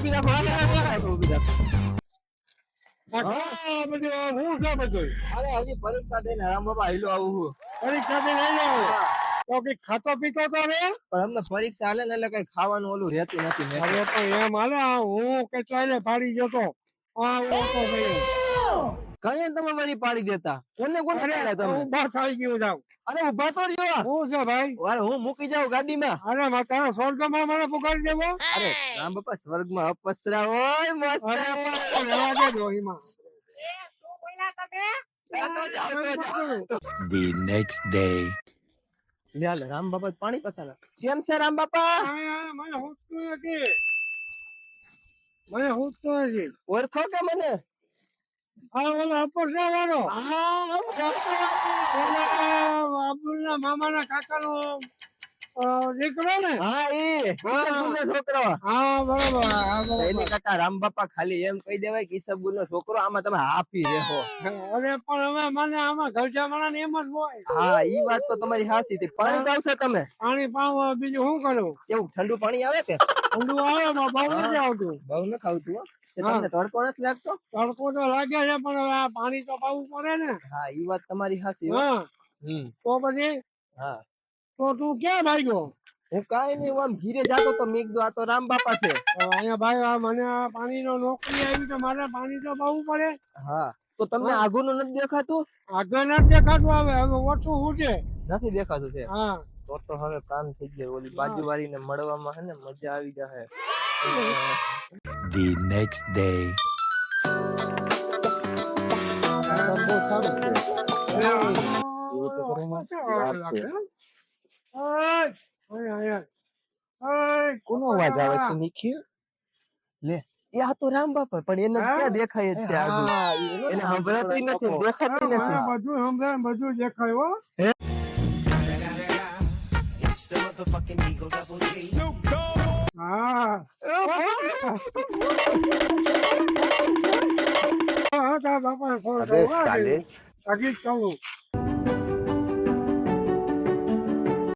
ઊભી રાખો ઊભી રાખો હું. બધું? અરે હજી પરીક્ષા દઈને રામ બાબા હિલો આવું પરીક્ષા દે લઈ તો કઈ ખાતો પીતો તો રે પણ અમને પરીક્ષા હાલે ને એટલે કઈ ખાવાનું ઓલું રહેતું નથી હવે તો એમ હાલે હું કેટલાય ને પાડી ગયો તો? આ કઈ તમે મારી પાડી દેતા કોને કોને અરે પાડ્યા તમે હું બસ આવી ગયો જાઉં અરે ઉભા તો રહ્યો હું છે ભાઈ અરે હું મૂકી જાઉં ગાડીમાં અરે મા તારા સ્વર્ગમાં મને પુકારી દેવો અરે રામ બાપા સ્વર્ગમાં અપસરા હોય મસ્ત અરે પણ રહેવા દે ડોહીમાં. આ તો જાઓ, તો જાઓ. The next day. લે હાલે, રામ બાપા પાણી પસાર કેમ છે રામ બાપા આ, આ, મને હૂંફતું નથી મને હૂંફતું નથી ઓળખો કે મને દીકરો ને હા એ છોકરો હા બરોબર એની રામ બાપા ખાલી એમ કહી દેવાય કિશનગુલ નો છોકરો આમાં તમે હાફી રહેવો અરે પણ હવે મને આમાં ઘરજા ને એમ જ હોય હા ઈ વાત તો તમારી હાસી હતી પાણી પાવશે તમે પાણી પાવ બીજું શું કરું એવું ઠંડુ પાણી આવે કે ઠંડુ આવે બહુ નથી આવતું બહુ ન ખાવતું હો તે હા. તમને તડકો નથી લાગતો? તડકો તો લાગે છે પણ હવે આ પાણી તો પાવું પડે ને. હા ઈ વાત તમારી હાસી હા. તો પછી હા. તો તું ક્યાં ભાગ્યો? હું કાઈ નહીં આમ ઘીરે જાતો તો મેં કીધું આ તો રામ બાપા છે. અહીંયા ભાઈ આ મને આ પાણીનો નોકરી આવી તો મારે પાણી તો પાવું પડે. હા. તો તમને આગળનું નથી દેખાતું? આગળ નથી દેખાતું હવે હવે ઓછું શું છે? નથી દેખાતું છે? હા. તો તો હવે કામ થઈ ગયું ઓલી મળવામાં હે ને મજા આવી જશે The next day. બહુ સારું છે એવું તો કરવામાં સારું લાગે, હે? ઓય, ઓય, ઓય, ઓય, કોનો અવાજ આવે છે નિખિલ લે એ આ તો રામ બાપા પણ એને હા? ક્યાં દેખાય જ છે આગળ એને સંભળાતું નથી દેખાતું મને નથી બધું સમજાય ને બધું દેખાય હો હા હા હા. હજી જ કહું